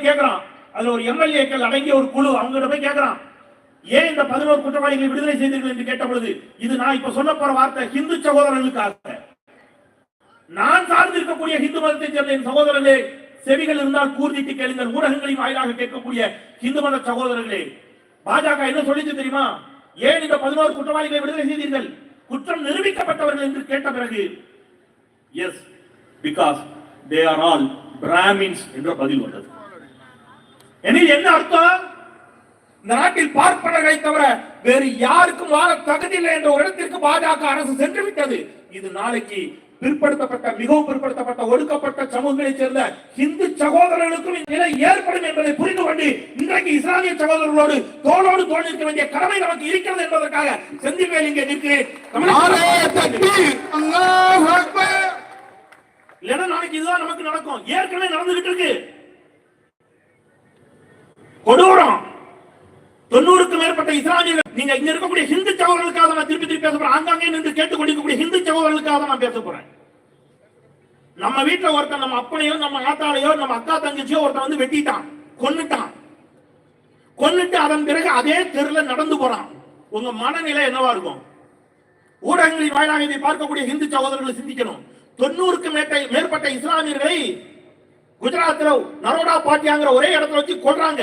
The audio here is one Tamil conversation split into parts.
போய் கேட்கிறான் அதுல ஒரு எம்எல்ஏக்கள் அடங்கிய ஒரு குழு அவங்க போய் கேட்கிறான் ஏன் இந்த பதினோரு குற்றவாளிகளை விடுதலை செய்தீர்கள் என்று கேட்ட பொழுது இது நான் இப்ப சொல்ல போற வார்த்தை ஹிந்து சகோதரர்களுக்காக. நான் சார்ந்திருக்கக்கூடிய ஹிந்து மதத்தை சேர்ந்த என் சகோதரர்களே செவிகள் இருந்தால் கூர்ந்திட்டு கேளுங்கள் ஊடகங்களின் வாயிலாக கேட்கக்கூடிய ஹிந்து மத சகோதரர்களே. பாஜக என்ன சொல்லிச்சு தெரியுமா? ஏன் இந்த பதினோரு குற்றவாளிகளை விடுதலை செய்தீர்கள்? குற்றம் நிரூபிக்கப்பட்டவர்கள் என்று கேட்ட பிறகு yes because they are all Brahmins என்ற பதில் வந்தது. எனில் என்ன அர்த்தம்? இந்த நாட்டில் பார்ப்பனர்களை தவிர வேறு யாருக்கும் வாழ தகுதி இல்லை என்ற ஒரு இடத்திற்கு பாஜக அரசு சென்று விட்டது. இது நாளைக்கு பிற்படுத்தப்பட்ட மிகவும் பிற்படுத்தப்பட்ட ஒடுக்கப்பட்ட சமூகங்களைச் சேர்ந்த இந்து சகோதரர்களுக்கும் நிலை ஏற்படும் என்பதை புரிந்து கொண்டு இன்றைக்கு இஸ்லாமிய சகோதரர்களோடு தோளோடு தோல் வேண்டிய கடமை நமக்கு இருக்கிறது என்பதற்காக செந்தில் இங்கே நிற்கிறேன். இல்லைன்னா நாளைக்கு இதுதான் நமக்கு நடக்கும். ஏற்கனவே நடந்துகிட்டு இருக்கு. கொடூரம். தொண்ணூறுக்கும் மேற்பட்ட இஸ்லாமியர்கள் நீங்க இங்க இருக்கக்கூடிய ஹிந்து சகோதரர்களுக்காக நான் திருப்பி திருப்பி பேச போறேன். ஆங்காங்கே நின்று கேட்டுக் கொண்டிருக்கக்கூடிய ஹிந்து சகோதரர்களுக்காக நான் பேச போறேன். நம்ம வீட்டுல ஒருத்தன் நம்ம அப்பனையோ நம்ம ஆத்தாலையோ நம்ம அக்கா தங்கச்சியோ ஒருத்தன் வந்து வெட்டிட்டான் கொன்னுட்டான். கொன்னுட்டு அதன் பிறகு அதே தெருல நடந்து போறான். உங்க மனநிலை என்னவா இருக்கும்? ஊடகங்களின் வாயிலாக இதை பார்க்கக்கூடிய ஹிந்து சகோதரர்களை சிந்திக்கணும். தொண்ணூறுக்கு மேற்பட்ட இஸ்லாமியர்களை குஜராத்தில் நரோடா பாட்டியாங்கிற ஒரே இடத்துல வச்சு கொள்றாங்க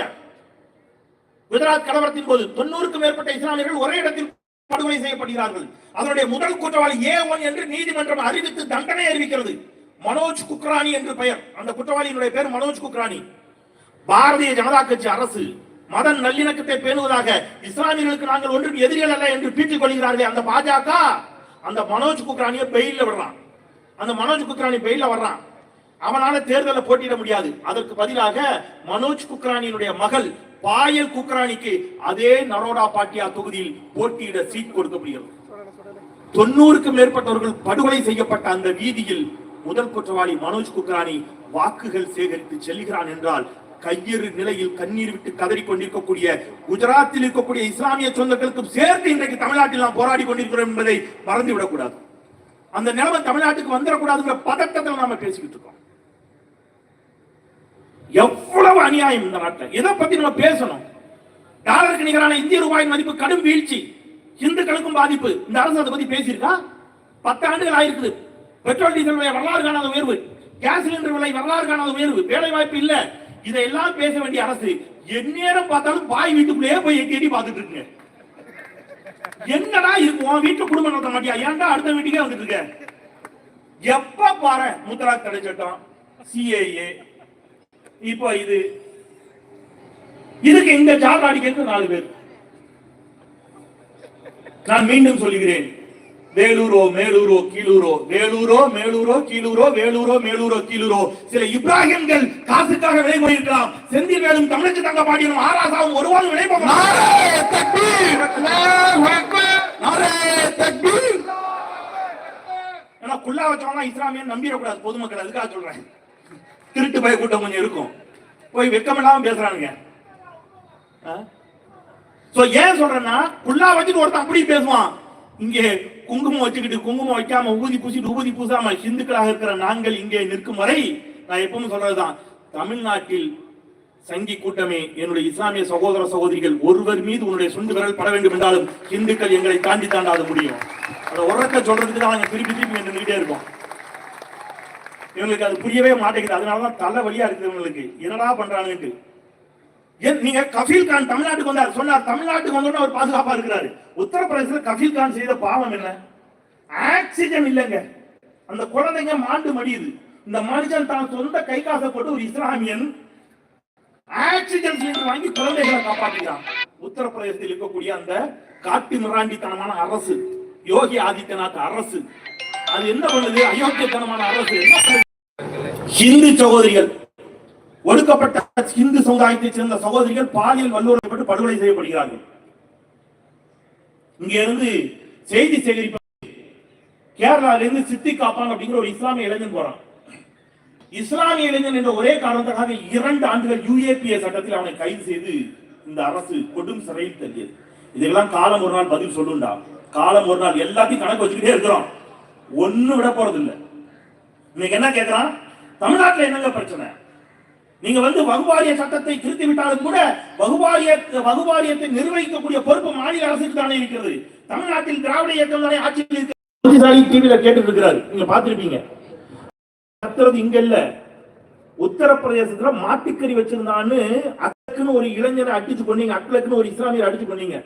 குஜராத் கலவரத்தின் போது தொண்ணூறுக்கும் மேற்பட்ட இஸ்லாமியர்கள் ஒரே இடத்தில் படுகொலை செய்யப்படுகிறார்கள். அதனுடைய முதல் குற்றவாளி ஏ ஒன் என்று நீதிமன்றம் அறிவித்து தண்டனை அறிவிக்கிறது. மனோஜ் குக்ரானி என்று பெயர். அந்த குற்றவாளியினுடைய பெயர் மனோஜ் குக்ரானி. பாரதிய ஜனதா கட்சி அரசு மத நல்லிணக்கத்தை பேணுவதாக இஸ்லாமியர்களுக்கு நாங்கள் ஒன்றும் எதிரிகள் அல்ல என்று பீட்டிக் கொள்கிறார்களே அந்த பாஜக அந்த மனோஜ் குக்ரானியை பெயில விடுறான். அந்த மனோஜ் குக்ரானி பெயில வர்றான். அவனால தேர்தலை போட்டியிட முடியாது. அதற்கு பதிலாக மனோஜ் குக்ரானியினுடைய மகள் பாயல் குக்ரானிக்கு அதே நரோடா பாட்டியா தொகுதியில் போட்டியிட சீட் கொடுக்கப்படுகிறது. தொண்ணூறுக்கும் மேற்பட்டவர்கள் படுகொலை செய்யப்பட்ட அந்த வீதியில் முதல் குற்றவாளி மனோஜ் குக்ரானி வாக்குகள் சேகரித்து செல்கிறான் என்றால் கையிறு நிலையில் கண்ணீர் விட்டு கதறிக் கொண்டிருக்கக்கூடிய குஜராத்தில் இருக்கக்கூடிய இஸ்லாமிய சொந்தங்களுக்கும் சேர்த்து இன்றைக்கு தமிழ்நாட்டில் நாம் போராடி கொண்டிருக்கிறோம் என்பதை மறந்துவிடக்கூடாது. அந்த நிலைமை தமிழ்நாட்டுக்கு வந்துடக்கூடாதுங்கிற பதட்டத்தில் நாம பேசிக்கிட்டு இருக்கோம். எவ்வளவு அநியாயம் இந்த நாட்டில்? எதை பத்தி நம்ம பேசணும்? டாலருக்கு நிகரான இந்திய ரூபாயின் மதிப்பு கடும் வீழ்ச்சி. இந்துக்களுக்கும் பாதிப்பு. இந்த அரசு அதை பத்தி பேசியிருக்கா? பத்து ஆண்டுகள் ஆயிருக்குது. பெட்ரோல் டீசல் விலை வரலாறு காணாத உயர்வு. கேஸ் சிலிண்டர் விலை வரலாறு காணாத உயர்வு. வேலை வாய்ப்பு இல்ல. இதையெல்லாம் பேச வேண்டிய அரசு எந்நேரம் பார்த்தாலும் பாய் வீட்டுக்குள்ளேயே போய் எட்டி எட்டி பார்த்துட்டு இருக்குங்க என்னடா இருக்கு? உன் வீட்டு குடும்பம் நடத்த மாட்டியா? ஏன்டா அடுத்த வீட்டுக்கே வந்துட்டு இருக்க? எப்ப பாரு முத்ரா தடை சட்டம் சிஏஏ இப்போ இது இதுக்கு இந்த ஜாப் அடிக்கிறது நாலு பேர். நான் மீண்டும் சொல்லுகிறேன். வேலூரோ மேலூரோ கீழூரோ வேலூரோ மேலூரோ கீழூரோ வேலூரோ மேலூரோ கீழூரோ சில இப்ராஹிம்கள் காசுக்காக விலை போயிருக்கலாம். செந்தில் வேலும் தமிழுக்கு தங்க பாடியும் ஆராசாவும் ஒருவாறு விலை ஏன்னா குள்ளா வச்சவனா இஸ்லாமியன் நம்பிடக்கூடாது பொதுமக்கள் அதுக்காக சொல்றேன். திருட்டு பய கூட்டம் கொஞ்சம் இருக்கும். போய் வெக்கமில்லாம பேசுறானுங்க. சோ ஏன் சொல்றேன்னா புல்லா வச்சுட்டு ஒருத்தன் அப்படி பேசுவான். இங்கே குங்குமம் வச்சுக்கிட்டு குங்குமம் வைக்காம ஊதி பூசிட்டு ஊதி பூசாம இந்துக்களாக இருக்கிற நாங்கள் இங்கே நிற்கும் வரை நான் எப்பவும் சொல்றதுதான். தமிழ்நாட்டில் சங்கி கூட்டமே என்னுடைய இஸ்லாமிய சகோதர சகோதரிகள் ஒருவர் மீது உன்னுடைய சுண்டு விரல் பட வேண்டும் என்றாலும் இந்துக்கள் எங்களை தாண்டி தாண்டாத முடியும். அதை உரத்தை சொல்றதுக்கு தான் நாங்கள் திருப்பி திருப்பி நின்றுகிட்டே இருக்கோம். இவங்களுக்கு அது புரியவே மாட்டேங்குது. அதனாலதான் தலை வழியா இருக்குது இவங்களுக்கு. என்னடா பண்றாங்கன்ட்டு ஏன் நீங்க கஃபீல் கான் தமிழ்நாட்டுக்கு வந்தார். சொன்னார். தமிழ்நாட்டுக்கு வந்தோட அவர் பாதுகாப்பா இருக்கிறாரு. உத்தரப்பிரதேசத்துல கஃபீல் கான் செய்த பாவம் என்ன? ஆக்சிஜன் இல்லைங்க. அந்த குழந்தைங்க மாண்டு மடியுது. இந்த மனுஷன் தான் சொந்த கை காசை போட்டு ஒரு இஸ்லாமியன் ஆக்சிஜன் சிலிண்டர் வாங்கி குழந்தைகளை காப்பாற்றுகிறான் உத்தரப்பிரதேசத்தில் இருக்கக்கூடிய அந்த காட்டு மிராண்டித்தனமான அரசு யோகி ஆதித்யநாத் அரசு. அது என்ன பண்ணுது? அயோக்கியத்தனமான அரசு. என்ன ஹிந்து சகோதரிகள் ஒடுக்கப்பட்ட ஹிந்து சமுதாயத்தைச் சேர்ந்த சகோதரிகள் பாலியல் வல்லுறப்பட்டு படுகொலை செய்யப்படுகிறார்கள். இங்க இருந்து செய்தி சேகரிப்பு கேரளால இருந்து சித்தி காப்பான் அப்படிங்கிற ஒரு இஸ்லாமிய இளைஞன் போறான். இஸ்லாமிய இளைஞன் என்ற ஒரே காரணத்துக்காக இரண்டு ஆண்டுகள் யுஏபிஏ சட்டத்தில் அவனை கைது செய்து இந்த அரசு கொடும் சிறையில் தள்ளியது. இதெல்லாம் காலம் ஒரு நாள் பதில் சொல்லுண்டா. காலம் ஒரு நாள் எல்லாத்தையும் கணக்கு வச்சுக்கிட்டே இருக்கிறோம் ஒண்ணு விட போறது இல்லை இன்னைக்கு என்ன கேட்கிறான் தமிழ்நாட்டில் என்னங்க பிரச்சனை? நீங்க வந்து வகுவாரிய சட்டத்தை திருத்தி விட்டாலும் கூட வகுவாரிய வகுவாரியத்தை நிர்வகிக்கக்கூடிய பொறுப்பு மாநில அரசுக்கு தானே இருக்கிறது. தமிழ்நாட்டில் திராவிட இயக்கம் தானே ஆட்சியில் இருக்கிறது டிவியில கேட்டு இருக்கிறாரு நீங்க பார்த்திருப்பீங்க. கத்துறது இங்க இல்ல. உத்தரப்பிரதேசத்துல மாட்டுக்கறி வச்சிருந்தான்னு அக்லக்குன்னு ஒரு இளைஞரை அடிச்சு கொண்டீங்க அக்லக்குன்னு ஒரு இஸ்லாமியர் அடிச்சு கொண்டீங்க